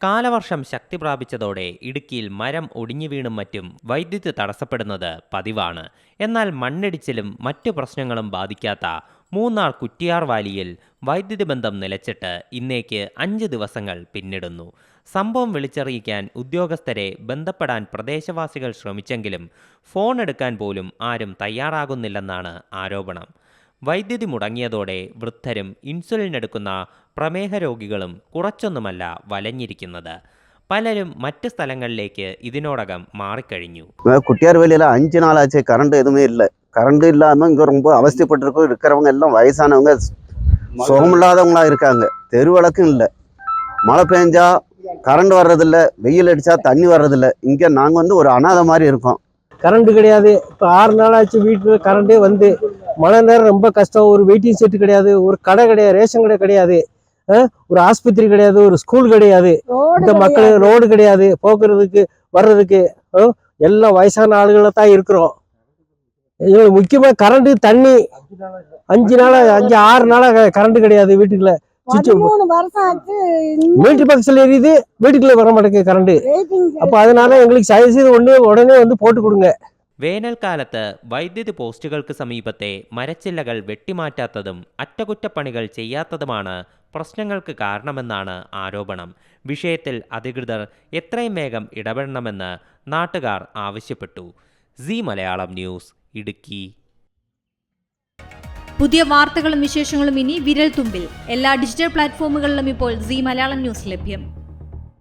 കാലവർഷം ശക്തി പ്രാപിച്ചതോടെ ഇടുക്കിയിൽ മരം ഒടിഞ്ഞു വീണും മറ്റും വൈദ്യുതി തടസ്സപ്പെടുന്നത് പതിവാണ്. എന്നാൽ മണ്ണിടിച്ചിലും മറ്റു പ്രശ്നങ്ങളും ബാധിക്കാത്ത മൂന്നാർ കുറ്റിയാർ വാലിയിൽ വൈദ്യുതി ബന്ധം നിലച്ചിട്ട് ഇന്നേക്ക് അഞ്ച് ദിവസങ്ങൾ പിന്നിടുന്നു. സംഭവം വിളിച്ചറിയിക്കാൻ ഉദ്യോഗസ്ഥരെ ബന്ധപ്പെടാൻ പ്രദേശവാസികൾ ശ്രമിച്ചെങ്കിലും ഫോൺ എടുക്കാൻ പോലും ആരും തയ്യാറാകുന്നില്ലെന്നാണ് ആരോപണം. വൈദ്യുതി മുടങ്ങിയതോടെ വൃദ്ധരും ഇൻസുലിൻ എടുക്കുന്ന പ്രമേഹ രോഗികളും കുറച്ചൊന്നുമല്ല വലഞ്ഞിരിക്കുന്നത് പലരും മറ്റ് സ്ഥലങ്ങളിലേക്ക് ഇതിനോടകം മാറിക്കഴിഞ്ഞു அஹ் குட்டியார் வேலையில் அஞ்சு நாள் ஆச்சு கரண்ட் எதுவுமே இல்லை கரண்ட் இல்லாமல் இங்கே ரொம்ப அவஸ்தைப்பட்டிருக்கோம் இருக்கிறவங்க எல்லாம் வயசானவங்க சுகமில்லாதவங்களா இருக்காங்க தெருவிளக்கும் இல்லை மழை பெஞ்சா கரண்ட் வர்றதில்ல வெயில் அடித்தா தண்ணி வர்றதில்ல இங்கே நாங்கள் வந்து ஒரு அனாதை மாதிரி இருக்கோம் கரண்ட் கிடையாது இப்போ ஆறு நாள் ஆச்சு வீட்டில் கரண்டே வந்து மழை நேரம் ரொம்ப கஷ்டம். ஒரு வெயிட்டிங் செட்டு கிடையாது ஒரு கடை கிடையாது ரேஷன் கடை கிடையாது. ஒரு ஆஸ்பத்திரி கிடையாது ஒரு ஸ்கூல் கிடையாது. இந்த மக்கள் ரோடு கிடையாது. போக்குறதுக்கு வர்றதுக்கு எல்லாம் வயசான ஆளுகளை தான் இருக்கிறோம். எங்களுக்கு முக்கியமாக கரண்ட் தண்ணி. அஞ்சு நாள் அஞ்சு ஆறு நாளாக கரண்ட் கிடையாது வீட்டுக்குள்ள. மீட்டர் பக்கத்தில் எரியுது வீட்டுக்குள்ள வர மாட்டேங்குது கரண்ட் வெயிட்டிங் அப்போ அதனால எங்களுக்கு செய்து ஒன்று உடனே வந்து போட்டு കൊടുங்க വേനൽക്കാലത്ത് വൈദ്യുതി പോസ്റ്റുകൾക്ക് സമീപത്തെ മരച്ചില്ലകൾ വെട്ടിമാറ്റാത്തതും അറ്റകുറ്റപ്പണികൾ ചെയ്യാത്തതുമാണ് പ്രശ്നങ്ങൾക്ക് കാരണമെന്നാണ് ആരോപണം. വിഷയത്തിൽ അധികൃതർ എത്രയും വേഗം ഇടപെടണമെന്ന് നാട്ടുകാർ ആവശ്യപ്പെട്ടു. C Malayalam news Idukki. പുതിയ വാർത്തകളും വിശേഷങ്ങളും ഇനി വിരൽ തുമ്പിൽ എല്ലാ ഡിജിറ്റൽ പ്ലാറ്റ്ഫോമുകളിലും ഇപ്പോൾ സി മലയാളം ന്യൂസ് ലഭ്യം.